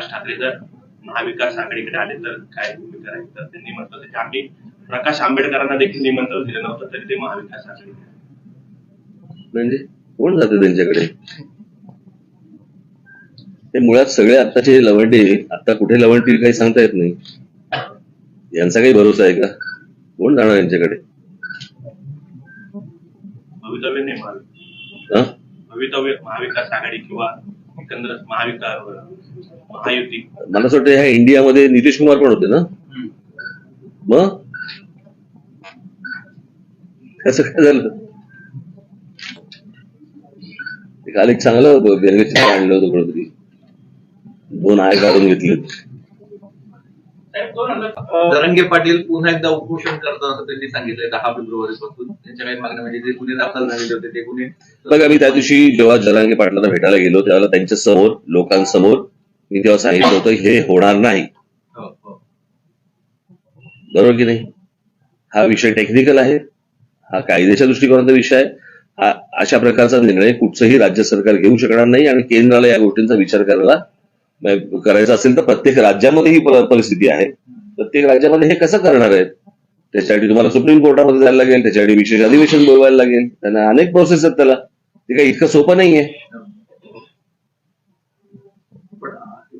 राज ठाकरे जर महाविकास आघाडीकडे आले तर काय भूमिका राहील? तर त्यांनी म्हटलं की आम्ही प्रकाश आंबेडकरांना देखील निमंत्रण दिलं नव्हतं तरी ते महाविकास आघाडी म्हणजे कोण जाते त्यांच्याकडे? ते मुळात सगळे आत्ताचे लवंडे आता कुठे लवंडतील काही सांगता येत नाही. यांचा काही भरोसा आहे का? कोण जाणार यांच्याकडे? भवितव्य नाही महाविकास. भवितव्य महाविकास आघाडी किंवा एकंदर महाविकास महायुती. मला असं वाटतं ह्या इंडियामध्ये नितीश कुमार पण होते ना? मग? कसं काय झालं? ते काल एक चांगलं व्यंगचित्र आणलं होतं कुठेतरी. दोन आय काढून घेतले. जरंगे पाटील पुन्हा एकदा उपोषण करतात असं त्यांनी सांगितलंय दहा फेब्रुवारी पासून त्यांच्या काही मागण्या म्हणजे जे गुन्हे दाखल झालेले होते ते गुन्हे बघा मी त्या दिवशी जेव्हा जरांगे पाटलांना भेटायला गेलो त्यावेळेला त्यांच्यासमोर लोकांसमोर मी तेव्हा सांगितलं होतं हे होणार नाही. हो, हो. बरोबर की नाही? हा विषय टेक्निकल आहे हा कायद्याच्या दृष्टिकोनाचा विषय आहे. हा अशा प्रकारचा निर्णय कुठचंही राज्य सरकार घेऊ शकणार नाही आणि केंद्राला या गोष्टींचा विचार करायला करायचा असेल तर प्रत्येक राज्यामध्ये ही परिस्थिती आहे. प्रत्येक राज्यामध्ये हे कसं करणार आहेत? त्याच्यासाठी तुम्हाला सुप्रीम कोर्टामध्ये जायला लागेल त्याच्यासाठी विशेष अधिवेशन बोलवायला लागेल. त्यांना अनेक प्रोसेस आहेत त्याला. ते काही इतकं सोपं नाहीये पण ते गेल्या आठवड्यात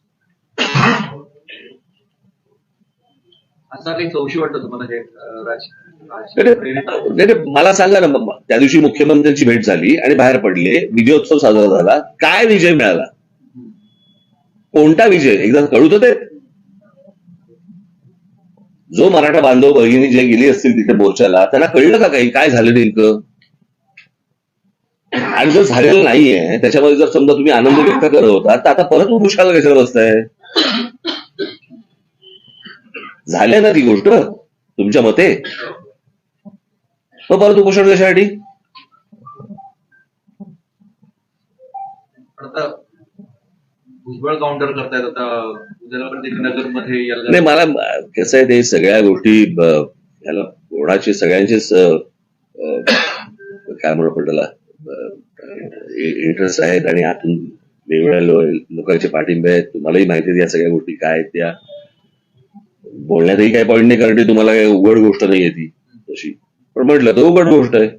असा काही संशय वाटतं तुम्हाला हे राज नाही, मला सांगा ना मम्मा त्या दिवशी मुख्यमंत्र्यांची भेट झाली आणि बाहेर पडले. विजयोत्सव साजरा झाला. काय विजय मिळाला? कोणता विजय? एकदा कळू तर ते जो मराठा बांधव भगिनी जे गेली असतील तिथे मोर्चाला त्यांना कळलं का काही? काय झालं नेमकं? आणि जर झालेलं नाहीये त्याच्यामध्ये जर समजा तुम्ही आनंद व्यक्त करत होता तर आता परत उरुषाला कशाला बसताय? झालंय ना ती गोष्ट तुमच्या मते? मग परत उपोषण कशासाठी? भुजबळ काउंटर करतायत आता नाही मला कसं आहे ते सगळ्या गोष्टी याला कोणाचे सगळ्यांचेच काय म्हणू आपण त्याला इंटरेस्ट आहेत आणि आतून वेगवेगळ्या लोकांचे पाठिंबे आहेत. तुम्हालाही माहिती आहे या सगळ्या गोष्टी काय आहेत त्या. बोलण्यातही काही पॉईंट नाही कारण ती तुम्हाला काही उघड गोष्ट नाही ती तशी. पण म्हटलं तर उघड गोष्ट आहे.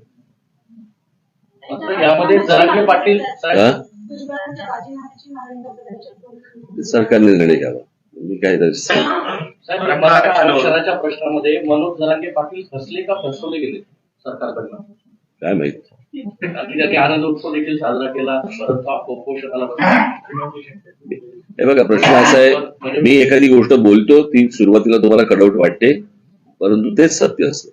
यामध्ये जरांगे पाटील हा? भुजबळांच्या राजीनाम्याची मागणी करतो त्याच्यातून सरकारने निर्णय घ्यावा. मी काय तर- साहेब मराठा आरक्षणाच्या प्रश्नामध्ये मनोज जरांगे पाटील फसले का फसवले गेले सरकारकडनं? काय माहीत? आनंद उत्सव देखील साजरा केला परत उपोषणाला बसला. हे बघा प्रश्न असा आहे मी एखादी गोष्ट बोलतो ती सुरुवातीला तुम्हाला कडवट वाटते परंतु तेच सत्य असते.